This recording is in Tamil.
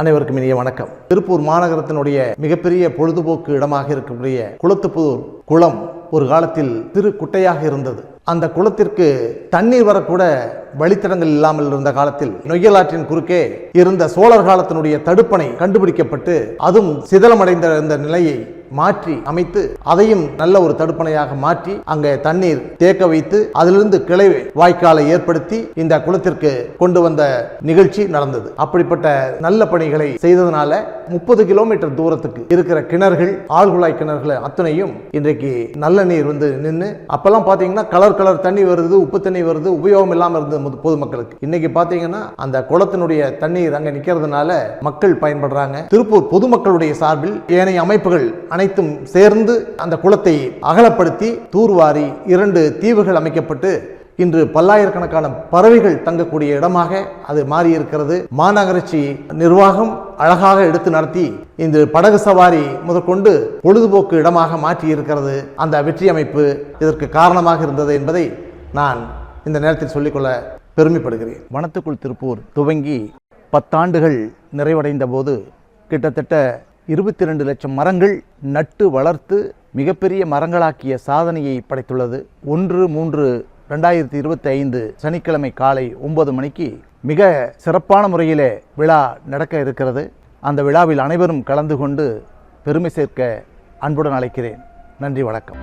அனைவருக்கும் இனிய வணக்கம். திருப்பூர் மாநகரத்தினுடைய மிகப்பெரிய பொழுதுபோக்கு இடமாக இருக்கக்கூடிய குளத்துப்புதூர் குளம் ஒரு காலத்தில் திரு குட்டையாக இருந்தது. அந்த குளத்திற்கு தண்ணீர் வரக்கூட வழித்தடங்கள் இல்லாமல் இருந்த காலத்தில் நொய்யலாற்றின் குறுக்கே இருந்த சோழர் காலத்தினுடைய தடுப்பணை கண்டுபிடிக்கப்பட்டு அதுவும் சிதலமடைந்த இந்த நிலையை மாற்றி அமைத்து அதையும் நல்ல ஒரு தடுப்பணையாக மாற்றி அங்கே தண்ணீர் தேக்க வைத்து அதிலிருந்து கிளை வாய்க்காலை ஏற்படுத்தி இந்த குளத்திற்கு கொண்டு வந்த நிகழ்ச்சி நடந்தது. அப்படிப்பட்ட நல்ல பணிகளை செய்ததனால முப்பது கிலோமீட்டர் தூரத்துக்கு இருக்கிற கிணறுகள் ஆழ்குழாய் கிணறுகள் அத்தனையும் இன்றைக்கு நல்ல நீர் வந்து நின்று அப்பெல்லாம் பார்த்தீங்கன்னா கலர் கலர் தண்ணி வருது உப்பு தண்ணி வருது உபயோகம் இல்லாமல் இருந்தது நமது பொதுமக்களுக்கு இன்னைக்கு பார்த்தீங்கன்னா அந்த குளத்தினுடைய தண்ணீர் அங்கே நிற்கிறதுனால மக்கள் பயன்படுறாங்க. திருப்பூர் பொதுமக்களுடைய சார்பில் ஏனைய அமைப்புகள் அனைத்தும் சேர்ந்து அந்த குளத்தை அகலப்படுத்தி தூர்வாரி இரண்டு தீவுகள் அமைக்கப்பட்டு இன்று பல்லாயிரக்கணக்கான பறவைகள் தங்கக்கூடிய இடமாக அது மாறியிருக்கிறது. மாநகராட்சி நிர்வாகம் அழகாக எடுத்து நடத்தி இந்த படகு சவாரி முதற்கொண்டு பொழுதுபோக்கு இடமாக மாற்றி இருக்கிறது அந்த வெற்றி அமைப்பு இதற்கு காரணமாக இருந்தது என்பதை நான் இந்த நேரத்தில் சொல்லிக்கொள்ள பெருமைப்படுகிறேன். வனத்துக்குள் திருப்பூர் துவங்கி பத்தாண்டுகள் நிறைவடைந்த போது கிட்டத்தட்ட இருபத்தி ரெண்டு லட்சம் மரங்கள் நட்டு வளர்த்து மிகப்பெரிய மரங்களாக்கிய சாதனையை படைத்துள்ளது. ஒன்று மூன்று ரெண்டாயிரத்தி இருபத்தி ஐந்து சனிக்கிழமை காலை ஒன்பது மணிக்கு மிக சிறப்பான முறையிலே விழா நடக்க இருக்கிறது. அந்த விழாவில் அனைவரும் கலந்து கொண்டு பெருமை சேர்க்க அன்புடன் அழைக்கிறேன். நன்றி வணக்கம்.